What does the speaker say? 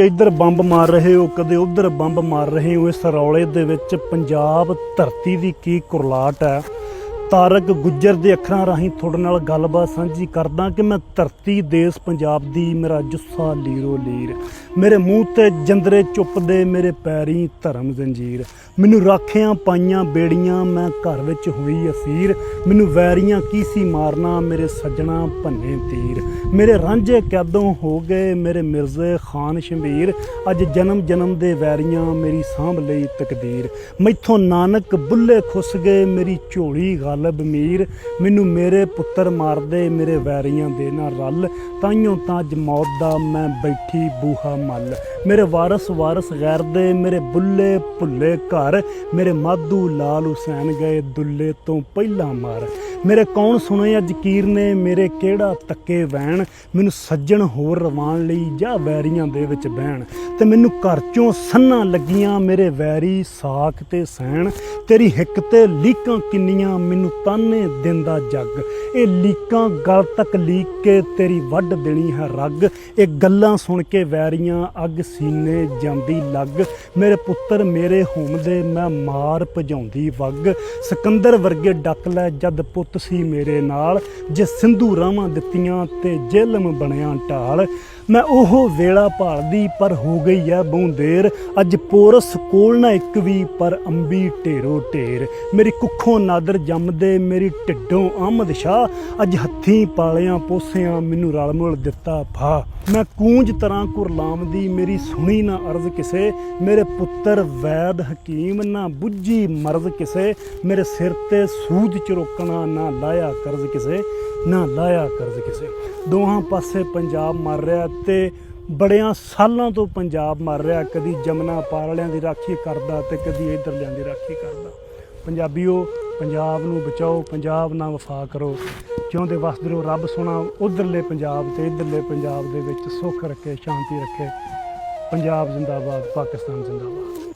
ਇੱਧਰ ਬੰਬ ਮਾਰ ਰਹੇ ਹੋ, ਕਦੇ ਉੱਧਰ ਬੰਬ ਮਾਰ ਰਹੇ ਹੋ, ਇਸ ਰੌਲੇ ਦੇ ਵਿੱਚ ਪੰਜਾਬ ਧਰਤੀ ਦੀ ਕੀ ਕੁਰਲਾਟ ਹੈ। ਤਾਰਕ ਗੁੱਜਰ ਦੇ ਅੱਖਰਾਂ ਰਾਹੀਂ ਤੁਹਾਡੇ ਨਾਲ ਗੱਲਬਾਤ ਸਾਂਝੀ ਕਰਦਾ ਕਿ ਮੈਂ ਧਰਤੀ ਦੇਸ ਪੰਜਾਬ ਦੀ, ਮੇਰਾ ਜੁੱਸਾ ਲੀਰੋ ਲੀਰ। ਮੇਰੇ ਮੂੰਹ ਤੇ ਜੰਦਰੇ ਚੁੱਪਦੇ, ਮੇਰੇ ਪੈਰੀ ਧਰਮ ਜ਼ੰਜੀਰ। ਮੈਨੂੰ ਰਾਖਿਆਂ ਪਾਈਆਂ ਬੇੜੀਆਂ, ਮੈਂ ਘਰ ਵਿੱਚ ਹੋਈ ਅਸੀਰ। ਮੈਨੂੰ ਵੈਰੀਆਂ ਕੀ ਸੀ ਮਾਰਨਾ, ਮੇਰੇ ਸੱਜਣਾ ਭੰਨੇ ਤੀਰ। ਮੇਰੇ ਰਾਂਝੇ ਕੈਦੋਂ ਹੋ ਗਏ, ਮੇਰੇ ਮਿਰਜ਼ੇ ਖਾਨ ਸ਼ਮੀਰ ਅੱਜ ਜਨਮ ਜਨਮ ਦੇ ਵੈਰੀਆਂ, ਮੇਰੀ ਸਾਂਭ ਲਈ ਤਕਦੀਰ। ਮੈਥੋਂ ਨਾਨਕ ਬੁੱਲੇ ਖੁੱਸ ਗਏ, ਮੇਰੀ ਝੋਲੀ ਗਾਲ ਗਾਲਬ ਮੀਰ ਮੈਨੂੰ ਮੇਰੇ ਪੁੱਤਰ ਮਾਰਦੇ, ਮੇਰੇ ਵੈਰੀਆਂ ਦੇ ਨਾਲ ਰਲ। ਤਾਈਓ ਤਾਂ ਅੱਜ ਮੌਤ ਦਾ ਮੈਂ ਬੈਠੀ ਬੂਹਾ ਮੱਲ। ਮੇਰੇ ਵਾਰਸ ਵਾਰਸ ਗੈਰ ਦੇ ਮੇਰੇ ਬੁੱਲੇ ਭੁੱਲੇ ਘਰ। ਮੇਰੇ ਮਾਧੂ ਲਾਲ ਹੁਸੈਨ ਗਏ ਦੁੱਲੇ ਤੋਂ ਪਹਿਲਾਂ ਮਾਰ। ਮੇਰੇ ਕੌਣ ਸੁਣੇ ਅੱਜ ਕੀਰ ਨੇ? ਮੇਰੇ ਕਿਹੜਾ ਤੱਕੇ ਵੈਣ? ਮੈਨੂੰ ਸੱਜਣ ਹੋਰ ਰਵਾਨ ਲਈ ਜਾਂ ਵੈਰੀਆਂ ਦੇ ਵਿੱਚ ਬਹਿਣ। ਤੇ ਮੈਨੂੰ ਘਰ ਚੋਂ ਸੰਨਾਂ ਲੱਗੀਆਂ ਮੇਰੇ ਵੈਰੀ ਸਾਖ ਤੇ ਸੈਣ। ਤੇਰੀ ਹਿੱਕ ਤੇ ਲੀਕਾਂ ਕਿੰਨੀਆਂ ਮੈਨੂੰ ਤਾਨੇ ਦਿੰਦਾ ਜੱਗ। ਇਹ ਲੀਕਾਂ ਗਲ ਤੱਕ ਲੀਕ ਕੇ ਤੇਰੀ ਵੱਢ ਦੇਣੀ ਹੈ ਰੱਗ। ਇਹ ਗੱਲਾਂ ਸੁਣ ਕੇ ਵੈਰੀਆਂ ਅੱਗ ਸੀਨੇ ਜਾਂਦੀ ਲੱਗ। ਮੇਰੇ ਪੁੱਤਰ ਮੇਰੇ ਹੋਮ ਦੇ ਮੈਂ ਮਾਰ ਭਜਾਉਂਦੀ ਵਗ। ਸਿਕੰਦਰ ਵਰਗੇ ਡੱਕ ਲੈ ਜਦ ਪੁੱਤ ਤੁਸੀਂ ਮੇਰੇ ਨਾਲ ਜੇ ਸਿੰਧੂ ਰਾਵਾਂ ਦਿੱਤੀਆਂ ਤੇ ਜੇਲਮ ਬਣਿਆ ਢਾਲ। ਮੈਂ ਉਹ ਵੇਲਾ ਭਾਲਦੀ ਪਰ ਹੋ ਗਈ ਐ ਬੂੰਦੇਰ ਅੱਜ ਪੋਰਸ ਕੋਲ ਨਾ ਇੱਕ ਵੀ, ਪਰ ਅੰਬੀ ਢੇਰੋ ਢੇਰ। ਮੇਰੀ ਕੁੱਖੋਂ ਨਾਦਰ ਜੰਮਦੇ, ਮੇਰੀ ਢਿੱਡੋਂ ਆਮਦ ਸ਼ਾਹ ਅੱਜ ਹੱਥੀਂ ਪਾਲਿਆਂ ਪੋਸਿਆਂ ਮੈਨੂੰ ਰਲ ਮੁਲ ਦਿੱਤਾ ਫਾ ਮੈਂ ਕੂੰਜ ਤਰ੍ਹਾਂ ਕੁਰਲਾਮ ਦੀ ਮੇਰੀ ਸੁਣੀ ਨਾ ਅਰਜ਼ ਕਿਸੇ। ਮੇਰੇ ਪੁੱਤਰ ਵੈਦ ਹਕੀਮ ਨਾ ਬੁੱਝੀ ਮਰਜ਼ ਕਿਸੇ। ਮੇਰੇ ਸਿਰ ਤੇ ਸੂਦ ਚਰੋਕਣਾ ਨਾ ਲਾਇਆ ਕਰਜ਼ ਕਿਸੇ। ਨਾ ਲਾਇਆ ਕਰਜ਼ ਕਿਸੇ। ਦੋਹਾਂ ਪਾਸੇ ਪੰਜਾਬ ਮਰ ਰਿਹਾ ਤੇ ਬੜਿਆਂ ਸਾਲਾਂ ਤੋਂ ਪੰਜਾਬ ਮਰ ਰਿਹਾ, ਕਦੀ ਜਮਨਾ ਪਾਰ ਵਾਲਿਆਂ ਦੀ ਰਾਖੀ ਕਰਦਾ ਤੇ ਕਦੀ ਇਧਰਲਿਆਂ ਦੀ ਰਾਖੀ ਕਰਦਾ। ਪੰਜਾਬੀਓ, ਪੰਜਾਬ ਨੂੰ ਬਚਾਓ, ਪੰਜਾਬ ਨਾਲ ਵਫਾ ਕਰੋ। ਜਿਉਂਦੇ ਵਸਦੇ ਰਹੋ, ਰੱਬ ਸੋਣਾ ਉਧਰਲੇ ਪੰਜਾਬ ਤੇ ਇਧਰਲੇ ਪੰਜਾਬ ਦੇ ਵਿੱਚ ਸੁੱਖ ਰੱਖੇ, ਸ਼ਾਂਤੀ ਰੱਖੇ। ਪੰਜਾਬ ਜ਼ਿੰਦਾਬਾਦ, ਪਾਕਿਸਤਾਨ ਜ਼ਿੰਦਾਬਾਦ।